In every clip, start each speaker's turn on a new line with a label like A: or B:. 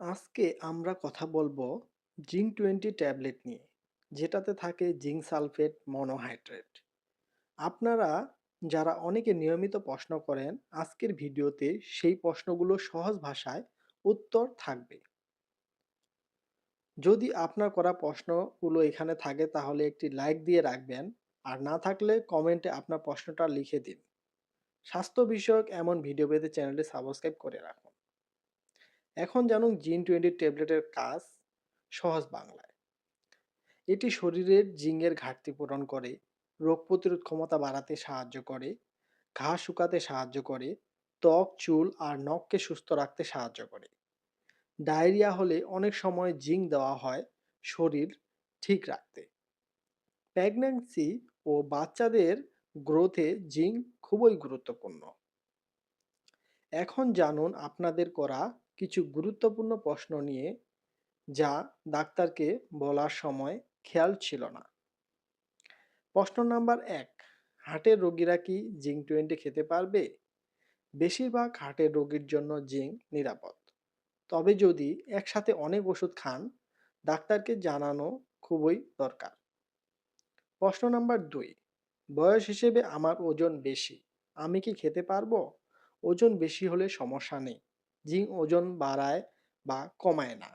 A: আজকে আমরা কথা বলব জিঙ্ক টোয়েন্টি ট্যাবলেট নিয়ে, যেটাতে থাকে জিঙ্ক সালফেট মনোহাইড্রেট। আপনারা যারা অনেকে নিয়মিত প্রশ্ন করেন, আজকের ভিডিওতে সেই প্রশ্নগুলো সহজ ভাষায় উত্তর থাকবে। যদি আপনার করা প্রশ্নগুলো এখানে থাকে, তাহলে একটি লাইক দিয়ে রাখবেন, আর না থাকলে কমেন্টে আপনার প্রশ্নটা লিখে দিন। স্বাস্থ্য বিষয়ক এমন ভিডিও পেতে চ্যানেলটি সাবস্ক্রাইব করে রাখুন। এখন জানুন জিন টোয়েন্টি ট্যাবলেটের কাজ সহজ বাংলায়। এটি শরীরের জিঙ্গের ঘাটতি পূরণ করে, রোগ প্রতিরোধ ক্ষমতা বাড়াতে সাহায্য করে, ঘা শুকাতে সাহায্য করে, ত্বক, চুল আর নখকে সুস্থ রাখতে সাহায্য করে। ডায়রিয়া হলে অনেক সময় জিঙ্ক দেওয়া হয় শরীর ঠিক রাখতে। প্রেগন্যান্সি ও বাচ্চাদের গ্রোথে জিঙ্ক খুবই গুরুত্বপূর্ণ। এখন জানুন আপনাদের করা কিছু গুরুত্বপূর্ণ প্রশ্ন নিয়ে যা ডাক্তারকে বলার সময় খেয়াল ছিল না। প্রশ্ন নাম্বার এক, হার্টের রোগীরা কি জিঙ্ক টোয়েন্টি খেতে পারবে? বেশিরভাগ হার্টের রোগীর জন্য জিঙ্ক নিরাপদ। তবে যদি একসাথে অনেক ওষুধ খান, ডাক্তারকে জানানো খুবই দরকার। প্রশ্ন নাম্বার দুই, বয়স হিসেবে আমার ওজন বেশি, আমি কি খেতে পারব? ওজন বেশি হলে সমস্যা নেই। জিঙ্ক ওজন বাড়ায় বা কমায় না।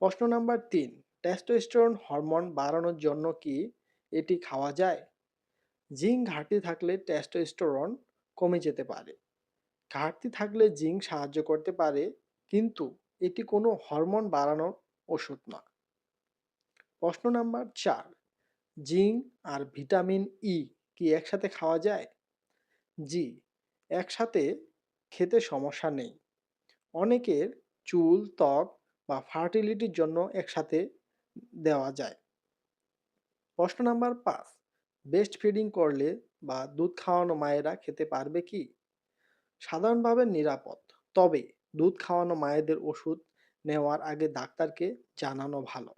A: প্রশ্ন নাম্বার তিন টেস্টোস্টেরন হরমোন বাড়ানোর জন্য কি এটি খাওয়া যায়? জিঙ্ক ঘাটতি থাকলে টেস্টোস্টেরন কমে যেতে পারে। ঘাটতি থাকলে জিঙ্ক সাহায্য করতে পারে, কিন্তু এটি কোনো হরমোন বাড়ানোর ওষুধ না। প্রশ্ন নাম্বার চার জিঙ্ক আর ভিটামিন ই কি একসাথে খাওয়া যায়? জি, একসাথে খেতে সমস্যা নেই। অনেকের চুল, ত্বক বা ফার্টিলিটির জন্য একসাথে দেওয়া যায়। প্রশ্ন নাম্বার পাঁচ বেস্ট ফিডিং করলে বা দুধ খাওয়ানো মায়েরা খেতে পারবে কি? সাধারণভাবে নিরাপদ, তবে দুধ খাওয়ানো মায়েদের ওষুধ নেওয়ার আগে ডাক্তারকে জানানো ভালো।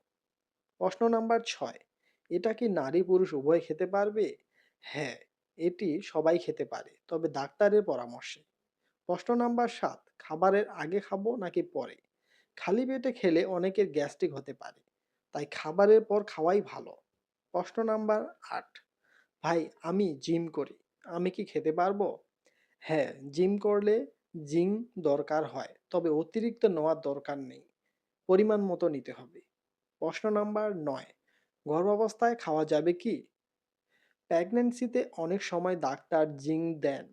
A: প্রশ্ন নাম্বার ছয়, এটা কি নারী পুরুষ উভয় খেতে পারবে? হ্যাঁ এটি সবাই খেতে পারে, তবে ডাক্তারের পরামর্শে। প্রশ্ন নাম্বার সাত, খাবারের আগে খাব নাকি পরে? খালি পেটে খেলে অনেকের গ্যাস্ট্রিক হতে পারে, তাই খাবারের পর খাওয়াই ভালো। প্রশ্ন নাম্বার আট, ভাই আমি জিম করি, আমি কি খেতে পারব? হ্যাঁ জিম করলে জিম দরকার হয়, তবে অতিরিক্ত নেওয়ার দরকার নেই, পরিমাণ মতো নিতে হবে। প্রশ্ন নাম্বার নয় গর্ভাবস্থায় খাওয়া যাবে কি? প্রেগন্যান্সিতে অনেক সময় ডাক্তার জিঙ্ক দেন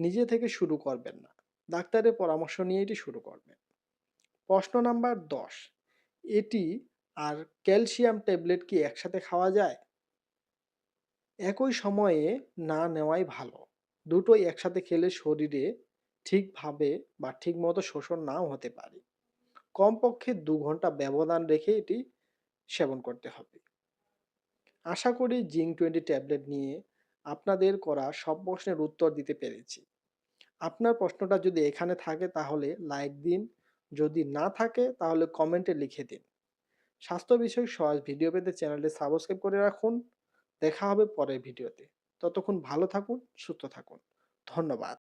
A: নিজে থেকে শুরু করবেন না। ডাক্তারের পরামর্শ নিয়ে এটি শুরু করবেন। প্রশ্ন নাম্বার দশ, এটি আর ক্যালসিয়াম ট্যাবলেট কি একসাথে খাওয়া যায়? একই সময়ে না নেওয়াই ভালো। দুটোই একসাথে খেলে শরীরে ঠিকভাবে বা ঠিকমতো শোষণ নাও হতে পারে। কমপক্ষে দু ঘণ্টা ব্যবধান রেখে এটি সেবন করতে হবে। আশা করি জিঙ্ক টোয়েন্টি ট্যাবলেট নিয়ে আপনাদের করা সব প্রশ্নের উত্তর দিতে পেরেছি। আপনার প্রশ্নটা যদি এখানে থাকে তাহলে লাইক দিন, যদি না থাকে তাহলে কমেন্টে লিখে দিন। স্বাস্থ্য বিষয়ক সহজ ভিডিও পেতে চ্যানেলটি সাবস্ক্রাইব করে রাখুন। দেখা হবে পরের ভিডিওতে ততক্ষণ ভালো থাকুন, সুস্থ থাকুন। ধন্যবাদ।